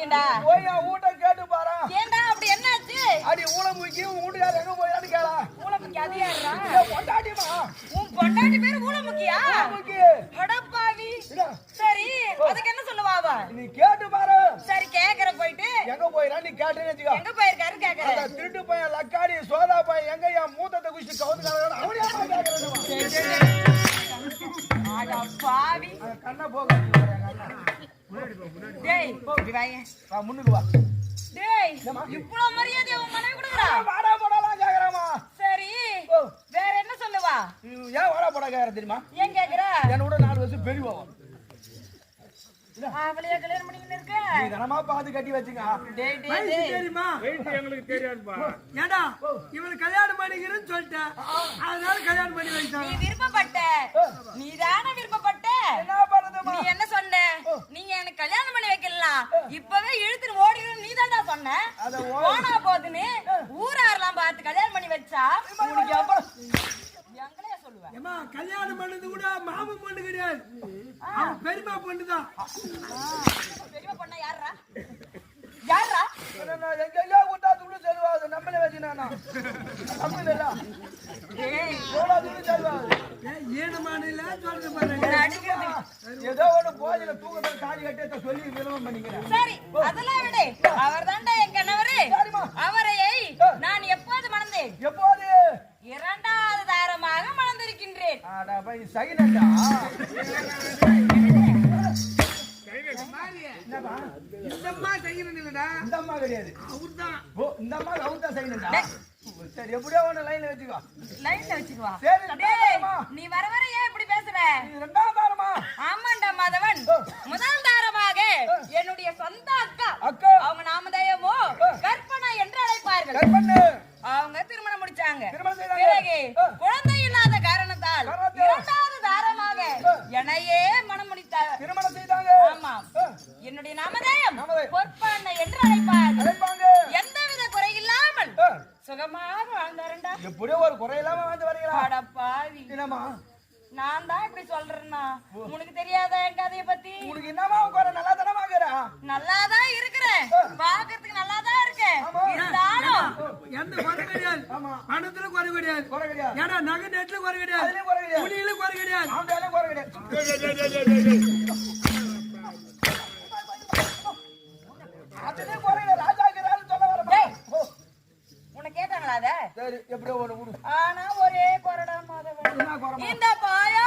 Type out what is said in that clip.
போய் என் வீட்டை கேட்டு பாரு. ஏன்டா அப்படி என்னாச்சு? அடி ஊழ முக்கி உன் வீட்டுக்காரர் எங்க போயான்னு கேளா. ஊழமுக்கி அது பொண்டாட்டிமா உன் பொண்டாட்டி பேரு ஊழமுக்கியா முக்கி அடப்பாவி சரி அதுக்கு என்ன சொல்லுவா அவ? நீ கேட்டு பாரு. சரி கேக்குற போயிட்டு. எங்க போயிடா நீ கேட்டேன்னு வச்சுக்கோ. எங்க போயிருக்காரு? கேக்குற திருட்டு பையன் லக்காடி சோதா பையன் எங்க என் மூத்தத்தை குடிச்சு கவுந்து அட பாவி. கண்ணை போக டேய் இப்படி வாங்க. முன்னுக்கு வா. டேய் இவ்வளவு மரியாதை உன் மனைவி கொடுக்குறா? வாடா போடாலாம் கேக்குறாமா சரி. வேற என்ன சொல்லுவா? ஏன் வாடா போடா கேக்குற தெரியுமா? ஏன் கேக்குற? என்னோட நாலு வருஷம் பெரியவா அவளையே கல்யாணம் பண்ணிக்கின்னு இருக்க? நீ கட்டி வச்சுங்க டேய் டேய் டேய். தெரியுமா? எங்களுக்கு தெரியாதுப்பா. ஏடா இவனுக்கு கல்யாணம் பண்ணிக்கிறேன்னு சொல்லிட்டேன் அதனால கல்யாணம் பண்ணி நீ விருப்பப்பட்ட நீ தானே விருப்பப்பட்ட என்ன பண்ணுதுமா நீ என்ன சொன்ன நீங்க எனக்கு கல்யாணம் பண்ணி வைக்கலாம் இப்பவே இழுத்துட்டு ஓடிடும் நீ தான்டா சொன்ன? போனா போதுன்னு ஊராரெல்லாம் பார்த்து கல்யாணம் பண்ணி வச்சா உனக்கு எங்களையா சொல்லுவேன் ஏமா கல்யாணம் பண்ணது கூட மாமன் பொண்ணு கிடையாது. அவன் பெரியமா பொண்ணு தான். பெரியமா பொண்ணா யாரா யாரா எங்கெல்லா விட்டா துணி செல்வாது எவ்வளோ. ஏதோ ஒண்ணு போதில தூக்கத்தை தாலி கட்டி சொல்லி விளம்பரம் பண்ணிக்கிறேன் சரி அதெல்லாம் விடு அவர் தாண்டா என் கணவரு சரிம்மா. அவரை நான் எப்போது மணந்தேன் எப்போது இரண்டாவது தாரமாக மணந்திருக்கின்றேன் ஆடா இந்த அம்மா செய்யணும் இல்லடா இந்த அம்மா கிடையாது. அவர் தான் ஓ இந்த அம்மா அவங்க தான் சைனண்டா சரி எப்படியோ ஒண்ணு லைன்ல வச்சுக்கோ. லைன்ல வச்சுக்குவா. சரி ரெண்டாவது டேய், தாரமா? நீ வர வர ஏன் இப்படி பேசுற? இது ரெண்டாவது தாரமா? ஆமாண்டா மாதவன். முதல் தாரமாக என்னுடைய சொந்த அக்கா. அக்கா. அவங்க நாமதேயமோ கற்பனா என்று அழைப்பார்கள். பண்ணு அவங்க திருமணம் முடிச்சாங்க. பிறகு. குழந்தை இல்லாத காரணத்தால். இரண்டாவது தாரமாக ஆ. என்னையே மனம் என்னுடைய நாமதேயம். பொற்பண்ணை என்று அழைப்பாங்க. எந்தவித குறை இல்லாமல் சுகமாக வாழ்ந்தாருண்டா. எப்படியோ ஒரு குறை இல்லாம வந்து வரீங்களா அட பாவி என்னம்மா? நான் தான் இப்படி சொல்றேன்னா? உனக்கு தெரியாதா என் கதைய பத்தி? உனக்கு என்னமா குறை? நல்லா தானே வாங்குறா நல்லாதான் இருக்கிறேன். பாக்குறதுக்கு நல்லாதான் இருக்கேன். ஆமா. இருந்தாலும் எந்த குறை கிடையாது. பணத்துல குறை கிடையாது. குறை கிடையாது. ஏடா நகை நெட்ல குறை கிடையாது. அதுலயும் குறை கிடையாது. துணியில குறை கிடையாது. குறை கிடையாது. பண்ணாத சரி எப்படியோ ஒண்ணு ஆனா ஒரே கொரடா மாதவன். இந்த பாயா